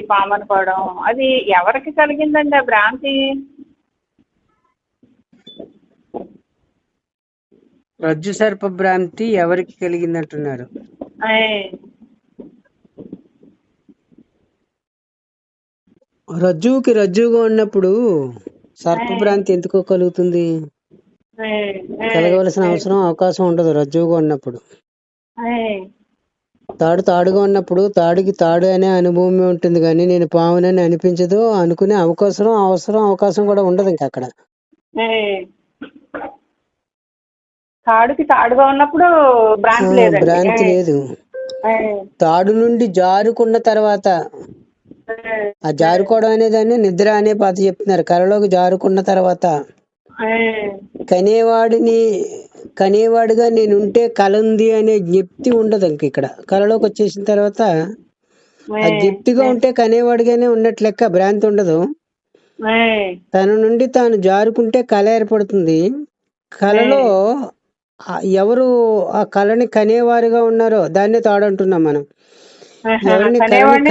పాము అనుకోవడం అది ఎవరికి కలిగిందండి ఆ భ్రాంతి రజ్జు సర్ప భ్రాంతి ఎవరికి కలిగిందంటున్నారు. రజ్జువుకి రజ్జువుగా ఉన్నప్పుడు సర్ప భ్రాంతి ఎందుకు కలుగుతుంది. కలగవలసిన అవసరం అవకాశం ఉండదు రజ్జువుగా ఉన్నప్పుడు. తాడు తాడుగా ఉన్నప్పుడు తాడుకి తాడు అనే అనుభవమే ఉంటుంది కానీ నేను పావునని అనిపించదు అనుకునే అవకాశం అవసరం అవకాశం కూడా ఉండదు ఇంకా అక్కడ. తాడుకి తాడుగా ఉన్నప్పుడు భ్రాంతి లేదు. తాడు నుండి జారుకున్న తర్వాత. ఆ జారుకోవడం అనే దాన్ని నిద్ర అనే పాత చెప్తున్నారు కలలోకి జారుకున్న తర్వాత. కనేవాడిని కనేవాడిగా నేను ఉంటే కల ఉంది అనే జ్ఞప్తి ఉండదు ఇంక ఇక్కడ కలలోకి వచ్చేసిన తర్వాత ఆ. జ్ఞప్తిగా ఉంటే కనేవాడిగానే ఉన్నట్లు లెక్క భ్రాంతి ఉండదు. తన నుండి తాను జారుకుంటే కళ ఏర్పడుతుంది కళలో ఎవరు ఆ కళని కనేవారుగా ఉన్నారో దాన్నే తాడంటున్నాం మనం. ఎవరిని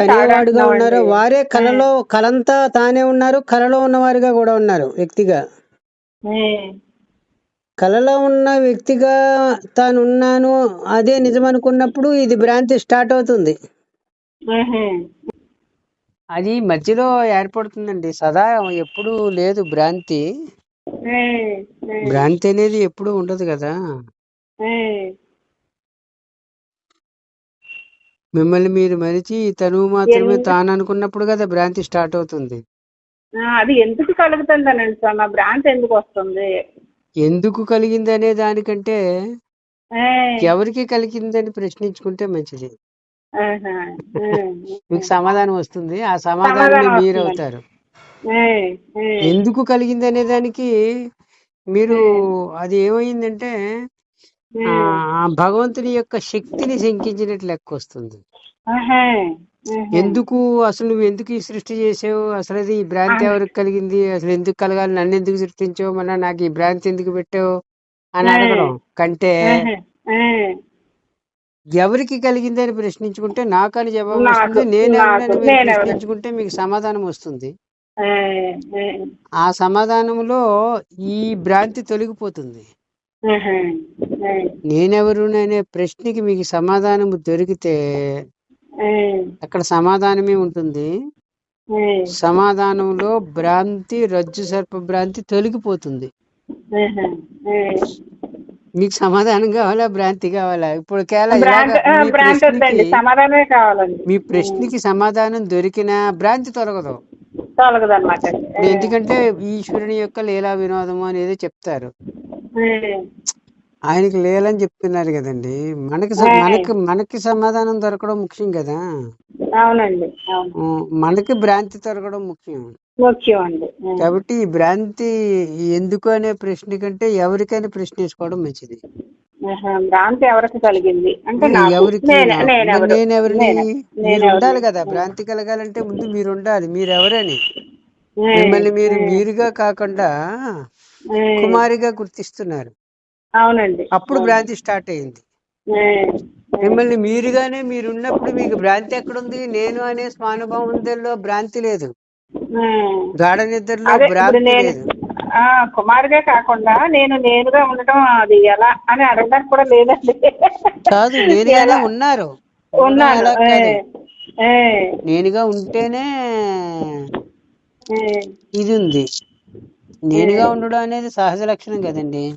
కనేవాడుగా. ఉన్నారో వారే కళలో కలంతా తానే ఉన్నారు కళలో ఉన్నవారుగా కూడా ఉన్నారు వ్యక్తిగా. కళలో ఉన్న వ్యక్తిగా తాను ఉన్నాను అదే నిజం అనుకున్నప్పుడు ఇది భ్రాంతి స్టార్ట్ అవుతుంది. అది మధ్యలో ఏర్పడుతుందండి. సదా ఎప్పుడు లేదు భ్రాంతి. భ్రాంతి అనేది ఎప్పుడు ఉండదు కదా. మిమ్మల్ని మీరు మరిచి తను మాత్రమే తాను అనుకున్నప్పుడు కదా భ్రాంతి స్టార్ట్ అవుతుంది. అది ఎందుకు కలుగుతుందనండి సార్ మా భ్రాంతి ఎందుకు వస్తుంది? ఎందుకు కలిగింది అనే దానికంటే. ఎవరికి కలిగిందని ప్రశ్నించుకుంటే మంచిది. మీకు సమాధానం వస్తుంది ఆ సమాధానం మీరు. అవుతారు. ఎందుకు కలిగింది అనే దానికి మీరు అది ఏమైందంటే భగవంతుని యొక్క శక్తిని శంకించినట్లు లెక్క వస్తుంది. ఎందుకు అసలు నువ్వు ఎందుకు ఈ సృష్టి చేసావు? అసలు అది ఈ భ్రాంతి ఎవరికి కలిగింది? అసలు ఎందుకు కలగాలి? నన్ను ఎందుకు సృష్టించావు? మన నాకు ఈ భ్రాంతి ఎందుకు పెట్టావు? అని అడగడం కంటే. ఎవరికి కలిగింది అని ప్రశ్నించుకుంటే నాకు అని జవాబు వస్తుంది. నేను? ప్రశ్నించుకుంటే మీకు సమాధానం వస్తుంది. ఆ సమాధానంలో ఈ భ్రాంతి తొలగిపోతుంది. నేనెవరు అనే ప్రశ్నకి మీకు సమాధానం దొరికితే. అక్కడ సమాధానమే ఉంటుంది. సమాధానంలో భ్రాంతి రజ్జు సర్ప భ్రాంతి తొలగిపోతుంది. మీకు సమాధానం కావాలా భ్రాంతి కావాలా? ఇప్పుడు మీ ప్రశ్నకి సమాధానమే కావాలండి. మీ ప్రశ్నకి సమాధానం దొరికినా భ్రాంతి తొలగదు. ఎందుకంటే ఈశ్వరుని యొక్క లీలా వినోదము అనేది చెప్తారు. ఆయనకి లీలని చెప్తున్నారు కదండి. మనకి స- మనకి మనకి సమాధానం దొరకడం ముఖ్యం కదా. అవునండి అవును. మనకి భ్రాంతి దొరకడం ముఖ్యం. ముఖ్యం అండి. ఆ. కాబట్టి ఈ భ్రాంతి ఎందుకు అనే ప్రశ్న కంటే ఎవరికైనా మంచిది. ఆహా, భ్రాంతి ఎవరికి కలిగింది? అంటే నాకు. ఎవరికి? నేను నాకు. నేనెవరు? మరి నేనెవరిని? నేను- మీరు నేనెవరు? ఉండాలి కదా. భ్రాంతి కలగాలంటే ముందు మీరు ఉండాలి మీరు ఎవరని ఆ, మిమ్మల్ని మీరు మీరుగా కాకుండా ఆ, కుమారిగా గుర్తిస్తున్నారు. అవునండి. అప్పుడు భ్రాంతి స్టార్ట్ అయింది. మిమ్మల్ని మీరుగానే మీరు ఉన్నప్పుడు మీకు భ్రాంతి ఎక్కడుంది? నేను అనే స్వానుభవంలో భ్రాంతి లేదు. గాఢ నిద్రలో భ్రాంతి లేదు. కుమారుగా కాకుండా నేను నేనుగా ఉండటం అది ఎలా అని అడగడానికి కూడా లేదండి. కాదు నేనుగానే ఎలా? ఉన్నారు. ఆ, నేనుగా ఉంటేనే. ఇది ఉంది. నేనుగా ఉండడం అనేది సహజ లక్షణం కదండి.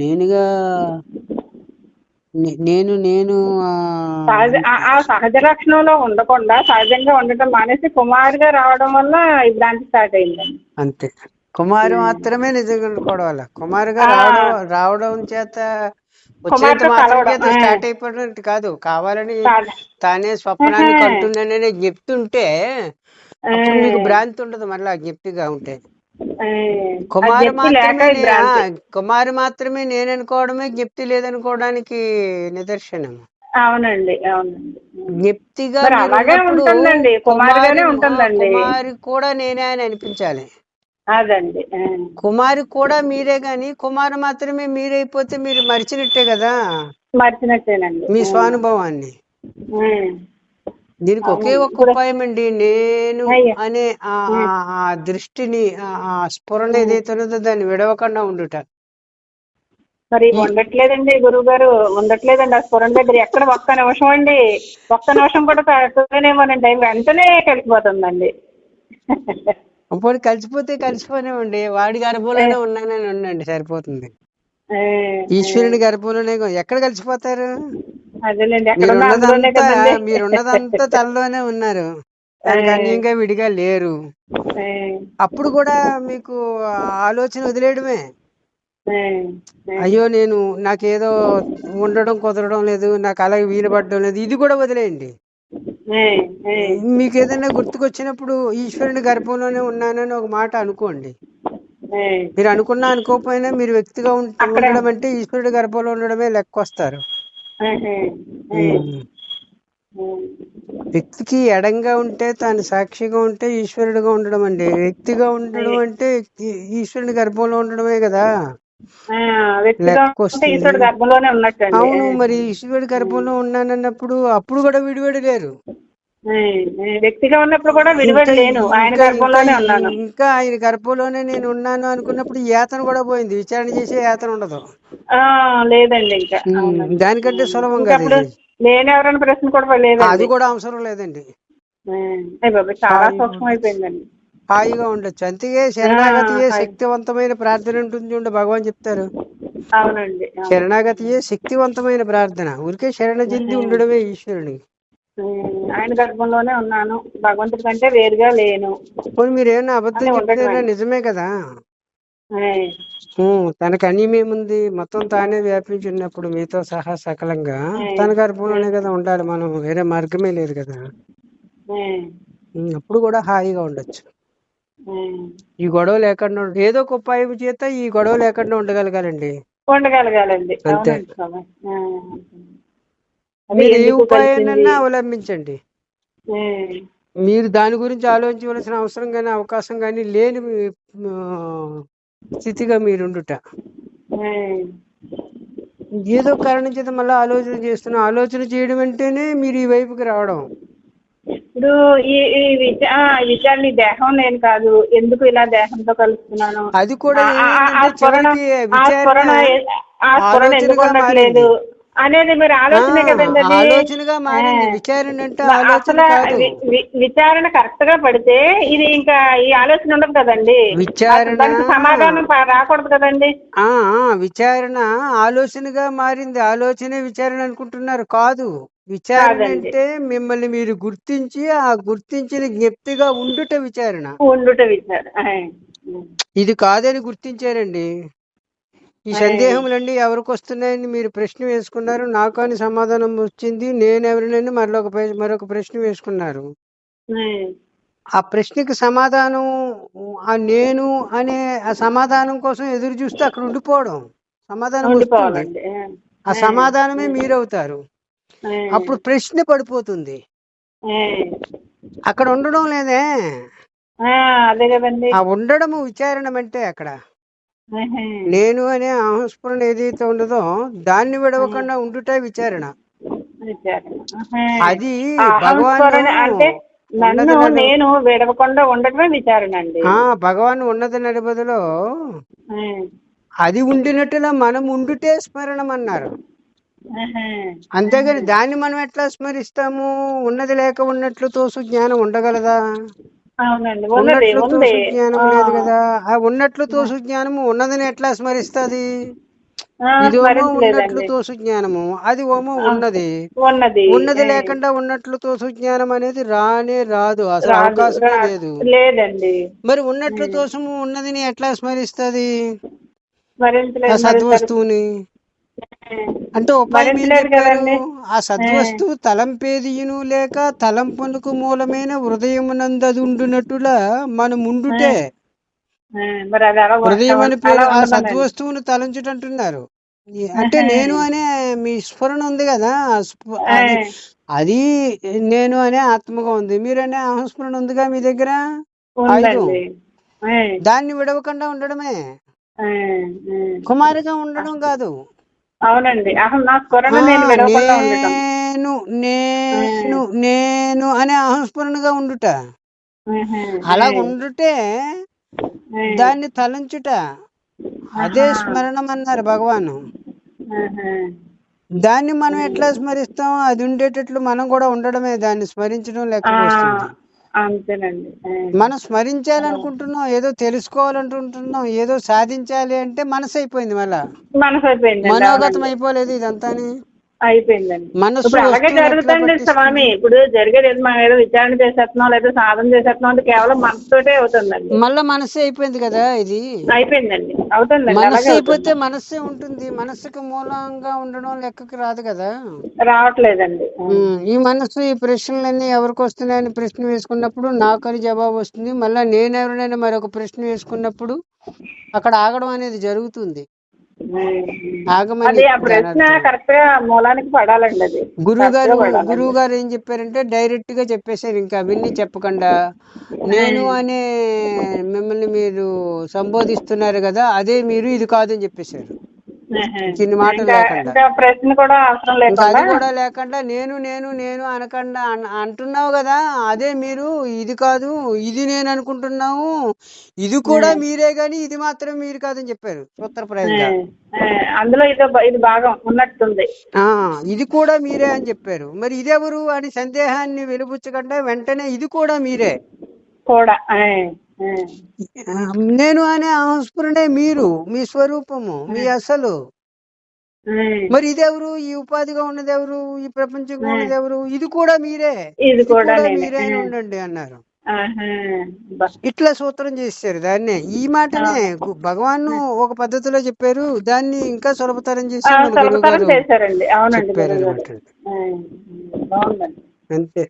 నేనుగా నేను నేను ఆ, సహజ లక్షణంలో ఉండకుండా సహజంగా ఉండటం మానేసి కుమారుగా రావడం వల్ల ఈ స్టార్ట్ అయిందండి అంతే కుమారు మాత్రమే నిజంగా అనుకోవడం వల్ల కుమారుగా. రావడం రావడం చేత మాత్రం. స్టార్ట్ అయిపోయినట్టు కాదు కావాలని. తానే స్వప్నాన్ని. కంటున్నానని చెప్తుంటే అప్పుడు మీకు భ్రాంతి ఉండదు మళ్ళీ జ్ఞప్తిగా ఉంటే కుమారు మాత్రమే కుమారు మాత్రమే నేను అనుకోవడమే జ్ఞప్తి లేదనుకోవడానికి నిదర్శనం అవునండి అవునండి. జ్ఞప్తిగా అలాగే ఉంటుందండి, కుమారుగానే కుమారి- ఉంటుందండి. కుమారి కూడా నేనే అని అనిపించాలి. అదండి కుమారి కూడా మీరే గాని కుమారు మాత్రమే మీరైపోతే మీరు మరిచినట్టే కదా? మర్చినట్టేనండి మీ స్వానుభవాన్ని. దీనికి ఒకే. ఒక్క ఉపాయం అండి నేను. అనే ఆ దృష్టిని ఆ- స్ఫురణ ఏదైతే ఉన్నదో దాన్ని విడవకుండా ఉండుట. మరి ఉండట్లేదండి గురువు గారు ఉండట్లేదండి ఆ స్ఫురణ దగ్గర. ఎక్కడ ఒక్క నిమిషం అండి ఒక్క నిమిషం కూడా తగ్గనేమోనండి వెంటనే కలిసిపోతుందండి. పోనీ కలిసిపోతే కలిసిపోనేవ్వండి. వాడి గర్భంలోనే ఉన్నానని ఉండండి సరిపోతుంది. ఈశ్వరుని గర్భంలోనే ఎక్కడ కలిసిపోతారు? మీరున్నదంతా తనలోనే ఉన్నారు. దానికి అన్యంగా విడిగా లేరు. అప్పుడు కూడా మీకు ఆలోచన వదిలేయడమే. అయ్యో నేను నాకేదో ఉండడం కుదరడం లేదు నాకు అలాగే వీలు పడడం లేదు ఇది కూడా వదిలేయండి. మీకు ఏదైనా గుర్తుకొచ్చినప్పుడు ఈశ్వరుని గర్భంలోనే ఉన్నానని ఒక మాట అనుకోండి. మీరు అనుకున్నా అనుకోకపోయినా మీరు వ్యక్తిగా ఉండడం అంటే ఈశ్వరుడి గర్భంలో ఉండడమే లెక్క వస్తారు. వ్యక్తికి ఎడంగా ఉంటే తాను సాక్షిగా ఉంటే ఈశ్వరుడిగా ఉండడం అండి. వ్యక్తిగా ఉండడం అంటే ఈశ్వరుని గర్భంలో ఉండడమే కదా. అవును మరి ఈశ్వరుడి గర్భంలో ఉన్నానన్నప్పుడు అప్పుడు కూడా విడివడి లేరు వ్యక్తిగా ఉన్నప్పుడు కూడా విడివడి ఇంకా- లేను. ఆయన గర్భంలోనే ఉన్నాను. ఇంకా ఆయన గర్భంలోనే నేను ఉన్నాను అనుకున్నప్పుడు యాతన కూడా పోయింది. విచారణ చేసే యాతన ఉండదు. లేదండి ఇంకా. దానికంటే సులభం కదా ఇది. లేనెవరని ప్రశ్న కూడా లేదండి అది కూడా అవసరం లేదండి. చాలా సూక్ష్మం అయిపోయిందండి. హాయిగా ఉండొచ్చు. అంతే శరణాగతియే. శక్తివంతమైన ప్రార్థన ఉంటుంది చూడండి భగవాన్ చెప్తారు. అవునండి అవును. శరణాగతియే శక్తివంతమైన ప్రార్థన. ఊరికే శరణ చెంది ఉండడమే ఈశ్వరుని ఏ, ఆయన గర్భంలోనే ఉన్నాను. భగవంతుడి కంటే వేరుగా లేను. మీరు ఏమైనా అబద్ధం నిజమే కదా? తనకు అన్యమేముంది మొత్తం తానే వ్యాపించి ఉన్నప్పుడు మీతో సహా సకలంగా తన గర్భంలోనే కదా ఉండాలి మనం. వేరే మార్గమే లేదు కదా? అప్పుడు కూడా హాయిగా ఉండొచ్చు. ఈ గొడవ లేకుండా ఏదో ఒక ఉపాయం చేత ఈ గొడవ లేకుండా ఉండగలగాలండి. ఉండగలగాలండి. అంతే. అవునండి స్వామి. ఆ, అదే మీరు ఏ కలిసింది? అవలంబించండి. మీరు దాని గురించి ఆలోచించవలసిన అవసరం కానీ అవకాశం కానీ లేని స్థితిగా మీరుండుట. ఏదో కారణం చేత మళ్ళీ ఆలోచన చేస్తున్నా ఆలోచన చేయడం అంటేనే మీరు ఈ వైపుకి రావడం. ఇప్పుడు ఈ ఈ దేహం నేను కాదు ఎందుకు ఇలా దేహంతో కలుస్తున్నాను? అది కూడా అనేది మీరు ఆలోచనే కదండి ఆలోచనగా మారింది. విచారణ అంటే ఆలోచన విచారణ కరెక్ట్గా పడితే ఇది ఇంకా ఈ ఆలోచన ఉండదు కదండి. విచారణ- సమాధానం రాకూడదు కదండి. ఆ విచారణ ఆలోచనగా మారింది. ఆలోచనే విచారణ అనుకుంటున్నారు. కాదు. విచారణ. అంటే మిమ్మల్ని మీరు గుర్తించి ఆ గుర్తించిన జ్ఞప్తిగా ఉండుట విచారణ. ఉండుట విచారణ. ఇది కాదని గుర్తించారండి. ఈ సందేహములన్నీ ఎవరికి వస్తున్నాయని మీరు ప్రశ్న వేసుకున్నారు నాకు అని సమాధానం వచ్చింది నేను ఎవరినని మరొక మరొక ప్రశ్న వేసుకున్నారు ఆ. ప్రశ్నకి సమాధానం ఆ నేను అనే ఆ సమాధానం కోసం ఎదురు చూస్తే అక్కడ ఉండిపోవడం సమాధానం ఆ. సమాధానమే మీరవుతారు. అప్పుడు ప్రశ్న పడిపోతుంది. అక్కడ ఉండడం లేదే ఆ, ఉండడము విచారణం అంటే అక్కడ. నేను అనే ఆహస్ఫురణ ఏదైతే ఉండదో దాన్ని విడవకుండా ఉండుట విచారణ. అది భగవాన్ అహంస్మరణ అంటే నన్ను నేను విడవకుండా ఉండటమే విచారణ అండి. భగవాన్ ఉన్నత నడిబదిలో ఆ. అది ఉండినట్టులా మనం ఉండుటే స్మరణం అన్నారు. అంతేగాని దాన్ని మనం ఎట్లా స్మరిస్తాము? ఉన్నది లేక ఉన్నట్లు తోసు జ్ఞానం ఉండగలదా? అవునండి ఉన్నట్లు తోసు జ్ఞానం. లేదు కదా. ఆ ఉన్నట్లు తోసు జ్ఞానము ఉన్నదని ఎట్లా స్మరిస్తది? ఉన్నట్లు తోసు జ్ఞానము. అది ఓమో ఉన్నది. ఉన్నది. లేకుండా ఉన్నట్లు తోసు జ్ఞానం అనేది రానే రాదు. అసలు అవకాశమే లేదు. లేదండి. మరి ఉన్నట్లు తోసము ఉన్నదిని ఎట్లా స్మరిస్తది? ఆ సద్వస్తువుని. అంటే ఉపాయం ఏం చెప్పారు. ఆ సద్వస్తువు తలంపేదియును లేక తలంపనుకు మూలమైన హృదయమునందది ఉండునట్టులా మనం ఉండుటే ఆ, మరి అది అలా హృదయం అని పేరు ఆ. సద్వస్తువును తలంచుటంటున్నారు. అంటే నేను అనే మీ స్ఫురణ ఉంది కదా అది నేను అనే ఆత్మగా ఉంది. మీరనే అహంస్ఫురణ ఉందిగా మీ దగ్గర? దాన్ని విడవకుండా ఉండడమే. కుమారిగా ఉండడం కాదు. అవునండి. అహం నా ఆ, స్మరణ నేను విడవకుండా ఉండటం. నేను నేను నేను అనే అహంస్ఫురణగా ఉండుట. అలా ఉండుటే. దాన్ని తలంచుట. అదే స్మరణం అన్నారు భగవాను. దాన్ని మనం ఎట్లా స్మరిస్తాం? అది ఉండేటట్లు మనం కూడా ఉండడమే. దాన్ని స్మరించడం వస్తుంది. అంతేనండి. మనం స్మరించాలనుకుంటున్నాం ఏదో తెలుసుకోవాలనుకుంటున్నాం ఏదో సాధించాలి అంటే మనసు అయిపోయింది మళ్ళా. మనసు అయిపోయిందండి మనోగతం అయిపోలేదు ఇదంతాని. అయిపోయిందండి. ఇప్పుడు అలాగే జరుగుతుంది? స్వామి. ఇప్పుడు జరిగేది మనం ఏదో విచారణ చేసేస్తున్నాం లేదా సాధన చేసేస్తున్నాం అంటే కేవలం మనసుతోటే అవుతుందండి. మళ్ళా మనసే అయిపోయింది కదా ఇది? అయిపోయిందండి. అవుతుందండి మనస్సు అలాగే అయిపోతే అవుతుంది. మనస్సే ఉంటుంది. మనస్సుకు మూలంగా ఉండడం లెక్కకి రాదు కదా? రావట్లేదండి. ఈ మనస్సు ఈ ప్రశ్నలన్నీ ఎవరికి వస్తున్నాయని ప్రశ్న వేసుకున్నప్పుడు నాకని జవాబు వస్తుంది. మళ్ళా నేను ఎవరినైనా మరొక ప్రశ్న వేసుకున్నప్పుడు అక్కడ ఆగడం అనేది జరుగుతుంది. ఆగమని ప్రశ్న. కరెక్ట్గా మూలానికి పడాలండి అది గురువు గారు. గురువు గారు ఏం చెప్పారంటే డైరెక్ట్గా చెప్పేశారు ఇంకా అవన్నీ చెప్పకుండా నేను అనే మిమ్మల్ని మీరు సంబోధిస్తున్నారు కదా అదే మీరు ఇది కాదని చెప్పేశారు. చిన్ని మాటలు ఇంకా లేకుండా. ప్రశ్న కూడా అవసరం లేకుండా. కూడా లేకుండా నేను నేను నేను అనకుండా అన్- అంటున్నావు కదా అదే మీరు ఇది కాదు ఇది నేను అనుకుంటున్నాము ఇది కూడా మీరే గాని ఇది మాత్రం మీరు కాదని చెప్పారు సూత్రప్రాయంగా ఆ, అందులో ఇది ఇది భాగం ఉన్నట్టుంది. ఆ ఇది కూడా మీరే అని చెప్పారు. మరి ఇదెవరు అని సందేహాన్ని వెలుబుచ్చకుండా వెంటనే ఇది కూడా మీరే. కూడా నేను అనే ఆస్ఫురణే మీరు మీ స్వరూపము మీ అసలు. మరి ఇదెవరు? ఈ ఉపాధిగా ఉన్నది ఎవరు ఈ ప్రపంచంగా ఉన్నది ఎవరు ఇది కూడా మీరే. ఇది కూడా నేనే. మీరే ఉండండి అన్నారు. ఇట్లా సూత్రం చేశారు దాన్నే. ఈ మాటనే భగవాన్ ఒక పద్ధతిలో చెప్పారు. దాన్ని ఇంకా సులభతరం బాగుందండి. అంతే.